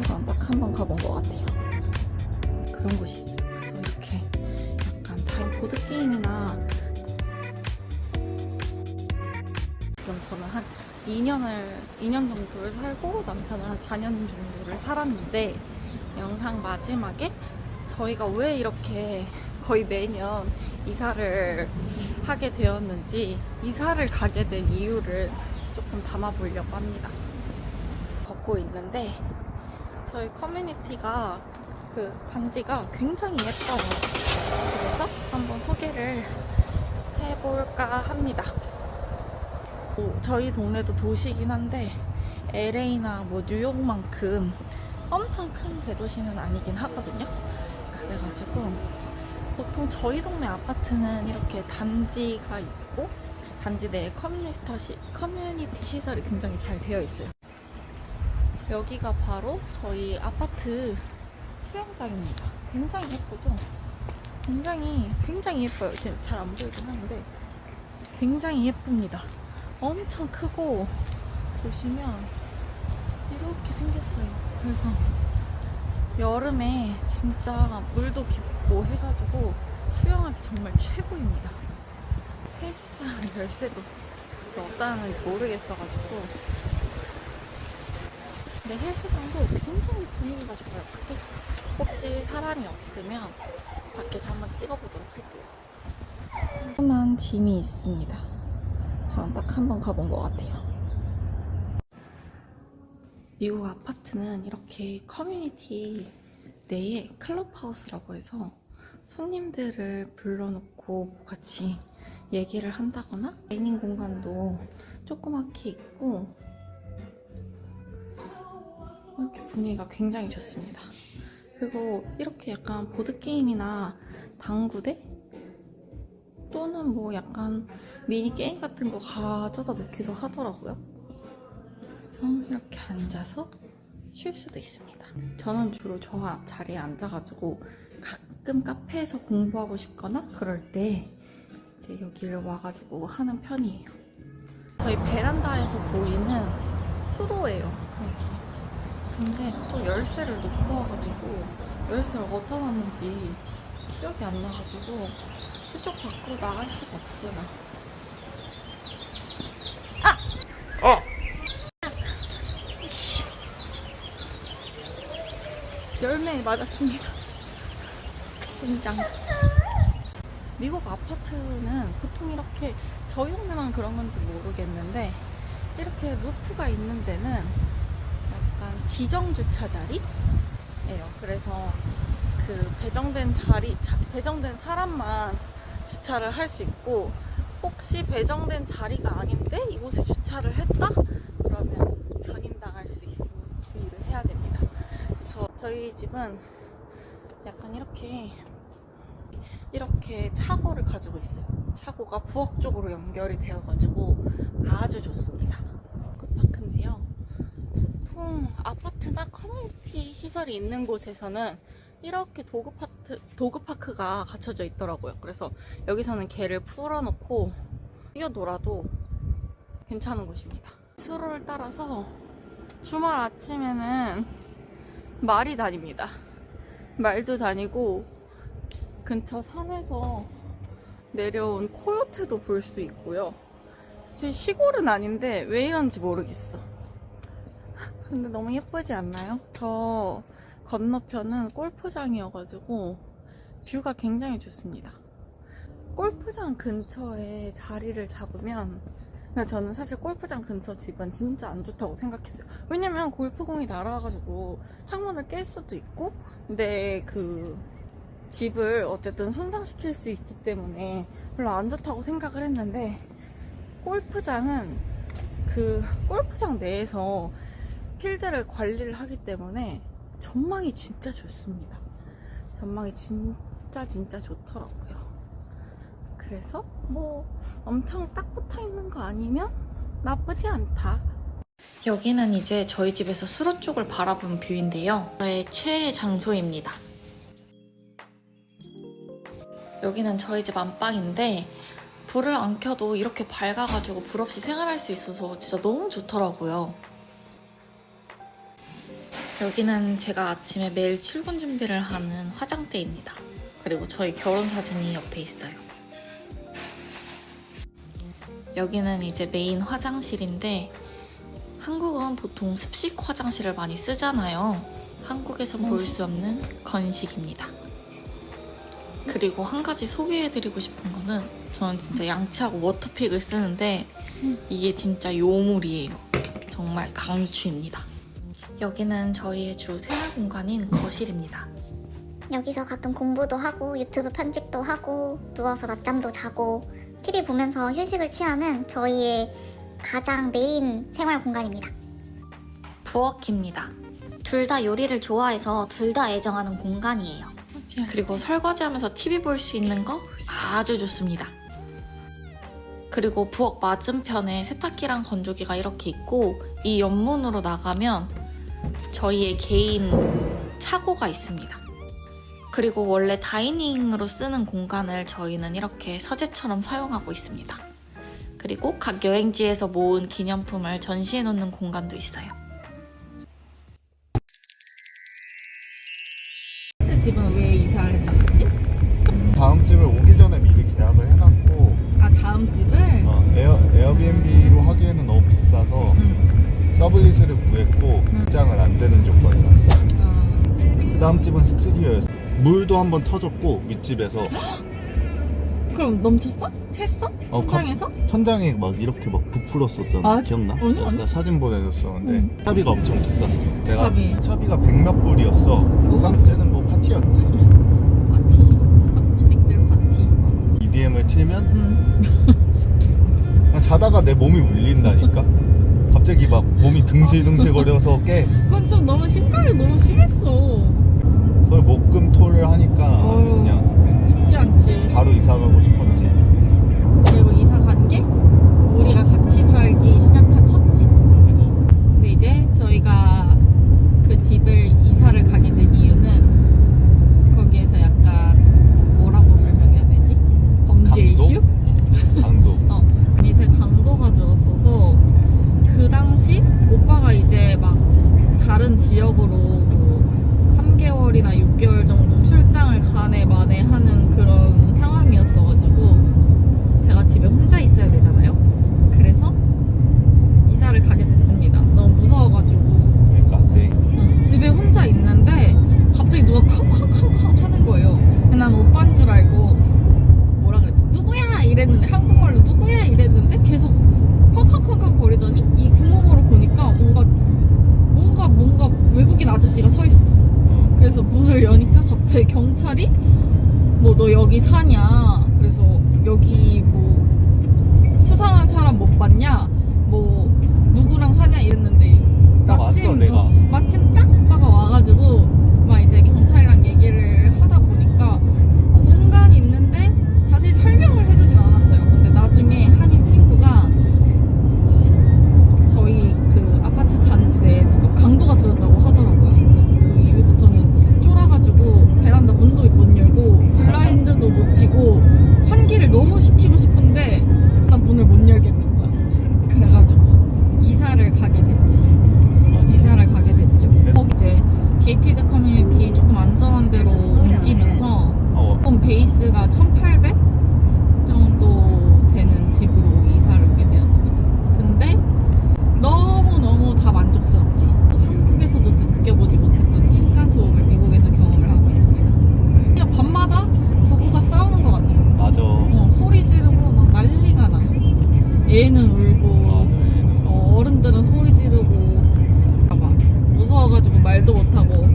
이건 딱한 번 가본 것 같아요. 그런 곳이 있어요. 그래서 이렇게 약간 다른 보드 게임이나 지금 저는 한 2년을 2년 정도를 살고 남편은 한 4년 정도를 살았는데 영상 마지막에 저희가 왜 이렇게 거의 매년 이사를 하게 되었는지 이사를 가게 된 이유를 조금 담아보려고 합니다. 걷고 있는데 저희 커뮤니티가 그 단지가 굉장히 예뻐요. 그래서 한번 소개를 해볼까 합니다. 뭐 저희 동네도 도시긴 한데 LA나 뭐 뉴욕만큼 엄청 큰 대도시는 아니긴 하거든요. 그래가지고 보통 저희 동네 아파트는 이렇게 단지가 있고 단지 내에 커뮤니티, 시, 커뮤니티 시설이 굉장히 잘 되어 있어요. 여기가 바로 저희 아파트 수영장입니다. 굉장히 예쁘죠? 굉장히 굉장히 예뻐요. 지금 잘 안 보이긴 하는데 굉장히 예쁩니다. 엄청 크고 보시면 이렇게 생겼어요. 그래서 여름에 진짜 물도 깊고 해가지고 수영하기 정말 최고입니다. 헬스장 열쇠도 어디다 놨는지 모르겠어가지고 근데 헬스장도 굉장히 분위기가 좋아요. 밖에서 혹시 사람이 없으면 밖에서 한번 찍어보도록 할게요. 조그만 짐이 있습니다. 저는 딱한 번 가본 것 같아요. 미국 아파트는 이렇게 커뮤니티 내에 클럽하우스라고 해서 손님들을 불러놓고 같이 얘기를 한다거나 다이닝 공간도 조그맣게 있고 분위기가 굉장히 좋습니다. 그리고 이렇게 약간 보드게임이나 당구대 또는 뭐 약간 미니 게임 같은 거 가져다 놓기도 하더라고요. 그래서 이렇게 앉아서 쉴 수도 있습니다. 저는 주로 저앞 자리에 앉아가지고 가끔 카페에서 공부하고 싶거나 그럴 때 이제 여기를 와가지고 하는 편이에요. 저희 베란다에서 보이는 수로예요. 그래서 근데 또 열쇠를 놓고 와가지고 열쇠를 어디다 놨는지 기억이 안 나가지고 저쪽 밖으로 나갈 수가 없어요. 어! 씨. 열매 맞았습니다. 젠장. 미국 아파트는 보통 이렇게 저희 동네만 그런 건지 모르겠는데 이렇게 루프가 있는 데는 지정 주차 자리예요. 그래서 그 배정된 자리, 자- 배정된 사람만 주차를 할 수 있고 혹시 배정된 자리가 아닌데 이곳에 주차를 했다? 그러면 견인당할 수 있으니 주의를 해야 됩니다. 그래서 저희 집은 약간 이렇게 이렇게 차고를 가지고 있어요. 차고가 부엌 쪽으로 연결이 되어가지고 아주 좋습니다. 보통 아파트나 커뮤니티 시설이 있는 곳에서는 이렇게 도그파트, 도그파크가 갖춰져 있더라고요. 그래서 여기서는 개를 풀어놓고 뛰어놀아도 괜찮은 곳입니다. 수로를 따라서 주말 아침에는 말이 다닙니다. 말도 다니고 근처 산에서 내려온 코요테도 볼 수 있고요. 시골은 아닌데 왜 이런지 모르겠어. 근데 너무 예쁘지 않나요? 저 건너편은 골프장이어가지고 뷰가 굉장히 좋습니다. 골프장 근처에 자리를 잡으면 저는 사실 골프장 근처 집은 진짜 안 좋다고 생각했어요. 왜냐면 골프공이 날아와가지고 창문을 깰 수도 있고 근데 그 집을 어쨌든 손상시킬 수 있기 때문에 별로 안 좋다고 생각을 했는데 골프장은 그 골프장 내에서 필드를 관리를 하기 때문에 전망이 진짜 좋습니다. 전망이 진짜 진짜 좋더라고요. 그래서 뭐 엄청 딱 붙어 있는 거 아니면 나쁘지 않다. 여기는 이제 저희 집에서 수로 쪽을 바라본 뷰인데요. 저의 최애 장소입니다. 여기는 저희 집 안방인데 불을 안 켜도 이렇게 밝아가지고 불 없이 생활할 수 있어서 진짜 너무 좋더라고요. 여기는 제가 아침에 매일 출근 준비를 하는 화장대입니다. 그리고 저희 결혼 사진이 옆에 있어요. 여기는 이제 메인 화장실인데 한국은 보통 습식 화장실을 많이 쓰잖아요. 한국에선 볼 수 없는 건식입니다. 그리고 한 가지 소개해드리고 싶은 거는 저는 진짜 양치하고 워터픽을 쓰는데 이게 진짜 요물이에요. 정말 강추입니다. 여기는 저희의 주 생활 공간인 거실입니다. 여기서 가끔 공부도 하고 유튜브 편집도 하고 누워서 낮잠도 자고 TV 보면서 휴식을 취하는 저희의 가장 메인 생활 공간입니다. 부엌입니다. 둘 다 요리를 좋아해서 둘 다 애정하는 공간이에요. 그리고 설거지하면서 TV 볼 수 있는 거 아주 좋습니다. 그리고 부엌 맞은편에 세탁기랑 건조기가 이렇게 있고 이 옆문으로 나가면 저희의 개인 차고가 있습니다. 그리고 원래 다이닝으로 쓰는 공간을 저희는 이렇게 서재처럼 사용하고 있습니다. 그리고 각 여행지에서 모은 기념품을 전시해 놓는 공간도 있어요. 집은 왜 이사를 했다 그랬지? 다음 집을 오기 전에 미리 계약을 해놨고 아 다음 집을? 어, 에어, 에어비앤비로 하기에는 너무 비싸서 응. 서블리스를 다음 집은 스튜디오였어 물도 한 번 터졌고 윗집에서 그럼 넘쳤어? 샜어? 어, 천장에서? 천장이 막 이렇게 막 부풀었었잖아 아, 기억나? 아니, 아니. 나 사진 보내줬었는데 응. 차비가 엄청 비쌌어 내가 차비. 차비가 백몇 불이었어 쌍째는 뭐 파티였지 파티 학부생들 파티 EDM을 틀면 응. 그냥 자다가 내 몸이 울린다니까 갑자기 막 몸이 등실등실 거려서 깨 그건 좀 너무 심각이 너무 심했어 그걸 목금토를 하니까 어휴. 그냥 쉽지 않지 바로 이사 가고 싶었지 경찰이 뭐 너 여기 사냐? 그래서 여기 뭐 수상한 사람 못 봤냐? 홈 베이스가 1,800 정도 되는 집으로 이사를 오게 되었습니다. 근데 너무너무 다 만족스럽지. 한국에서도 느껴보지 못했던 층간소음을 미국에서 경험을 하고 있습니다. 그냥 밤마다 부부가 싸우는 것 같아요. 맞아 어, 소리 지르고 막 난리가 나. 애는 울고 어, 어른들은 소리 지르고 막 무서워가지고 말도 못하고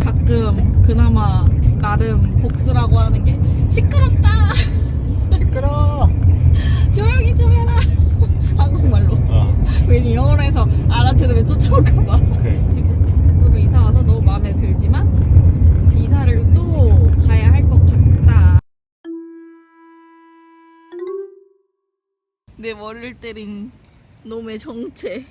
가끔 그나마 나름 복수라고 하는 게 시끄럽다. 시끄러. 조용히 좀 해라. 한국말로. 어, 괜히 영어로 해서 알아들으면 쫓아올까봐. 오케이. 집으로 이사 와서 너무 마음에 들지만 이사를 또 가야 할 것 같다. 내 머리를 때린 놈의 정체